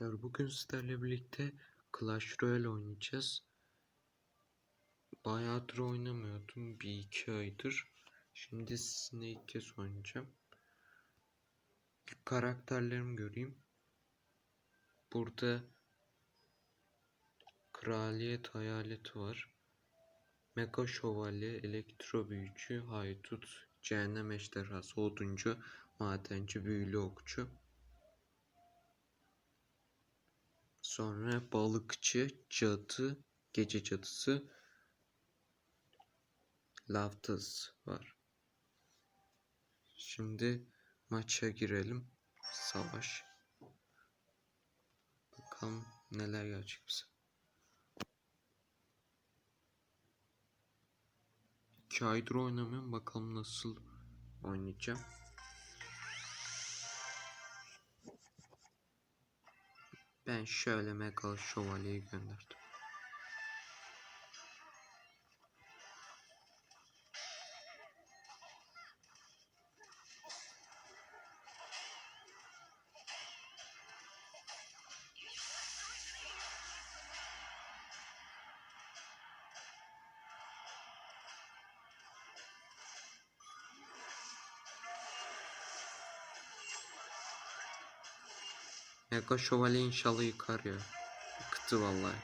arkadaşlar bugün sizlerle birlikte Clash Royale oynayacağız. Bayağıdır oynamıyordum bir iki aydır. Şimdi sizinle ilk kez oynayacağım. Karakterlerimi göreyim. Burada Kraliyet Hayaleti var. Mega Şövalye, Elektro Büyücü, Haydut, Cehennem Ejderhası, Oduncu, Madenci, Büyülü Okçu. Sonra balıkçı, cadı, gece cadısı, Laftas var. Şimdi maça girelim. Savaş. Bakalım neler gelecek bize. İki aydır oynamıyorum. Bakalım nasıl oynayacağım. Ben şöyle Mega Şövalye'yi gönderdim. Mega Şövalye inşallah yıkar ya. Yıktı vallahi.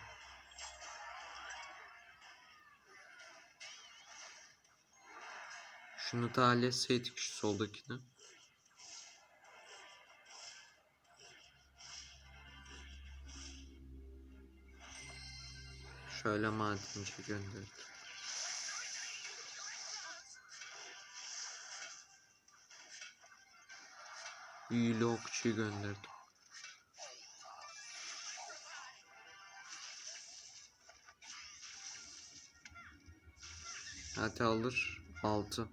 Şunu da halletseydik şu soldakini. Şöyle madenci gönderdim. Büyülü okçuyu gönderdim. Hadi alır. 6.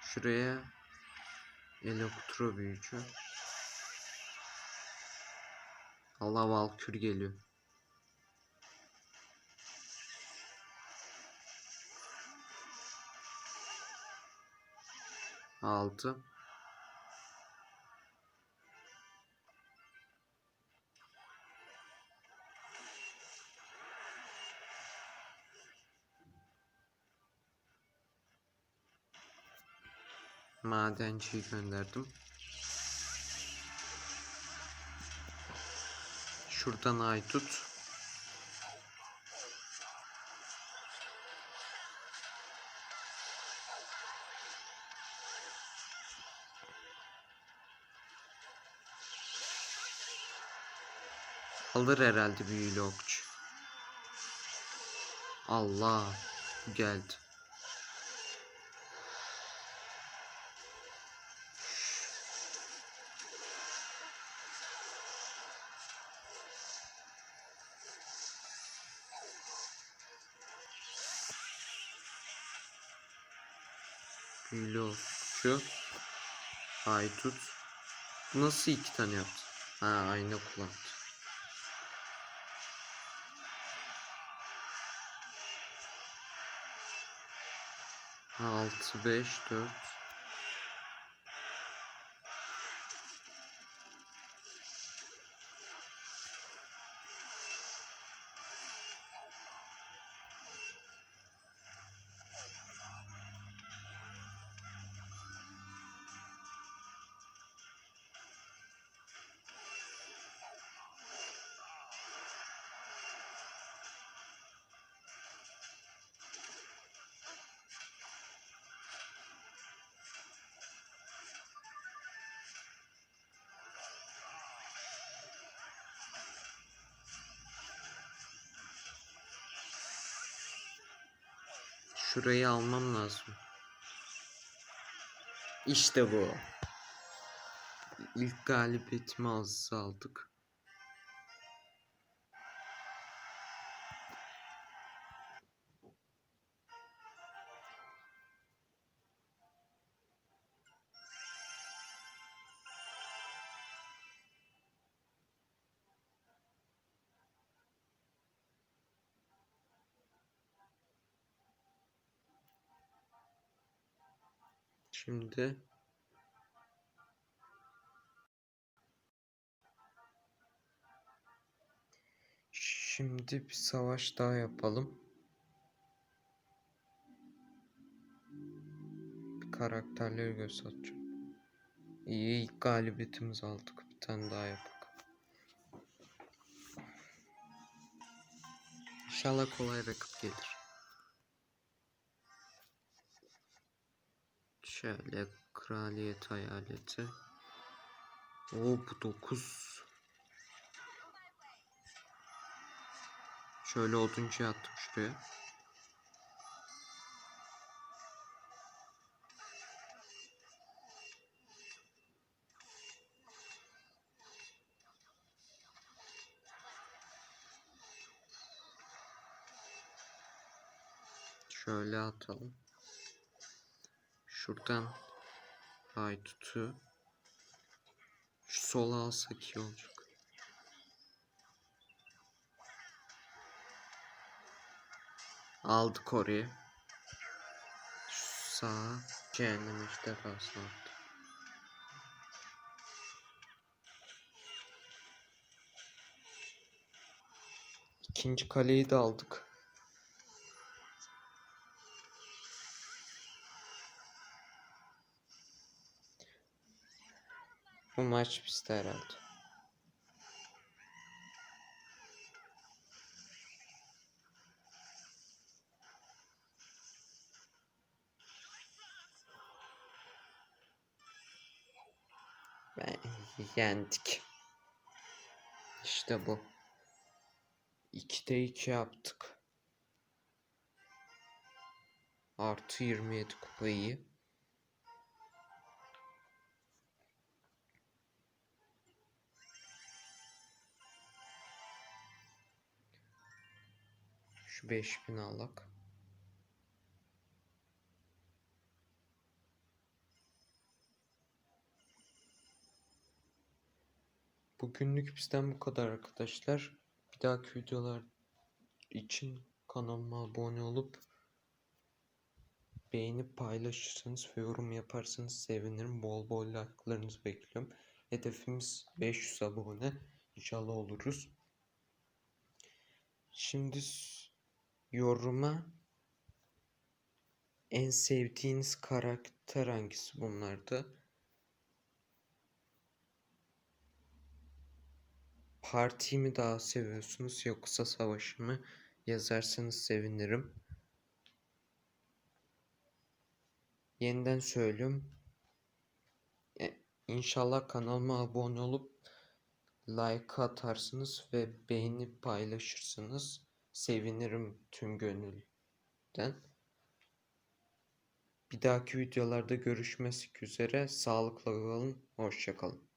Şuraya elektro büyücü. Allah Valkür geliyor. Altı. Madenciyi gönderdim. Şuradan ay tut. Alır herhalde büyülü okçu. Allah geldi. Büyülü okçu. Haydut. Nasıl iki tane yaptı? Ha ayna kullandı. Altı, beş, dört. Şurayı almam lazım. İşte bu. İlk galibiyetimi aldık. Şimdi Şimdi bir savaş daha yapalım. Karakterleri göz atacağım. İyi ilk galibiyetimizi aldık. Bir tane daha yapak. İnşallah kolay rakip gelir. Şöyle kraliyet hayaleti. Bu 9. Şöyle oduncu attım şuraya. Şöyle atalım. Şuradan haydutu şu sola alsak iyi olacak. Aldık orayı. Şu sağa cehennem ejderhası attı. İkinci kaleyi de aldık. Bu maç bizde herhalde. Yendik. İşte bu. 2'de 2 yaptık. Artı 27 kupayı. Şu 5000 alak. Bugünlük bizden bu kadar arkadaşlar. Bir dahaki videolar için kanalıma abone olup beğenip paylaşırsanız ve yorum yaparsanız sevinirim. Bol bol like'larınızı bekliyorum. Hedefimiz 500 abone. İnşallah oluruz. Şimdi yoruma en sevdiğiniz karakter hangisi bunlarda? Partiyi mi daha seviyorsunuz yoksa savaşı mı? Yazarsanız sevinirim. Yeniden söylüyorum. E, İnşallah kanalıma abone olup like atarsınız ve beğenip paylaşırsınız. Sevinirim tüm gönülden. Bir dahaki videolarda görüşmek üzere. Sağlıkla kalın. Hoşçakalın.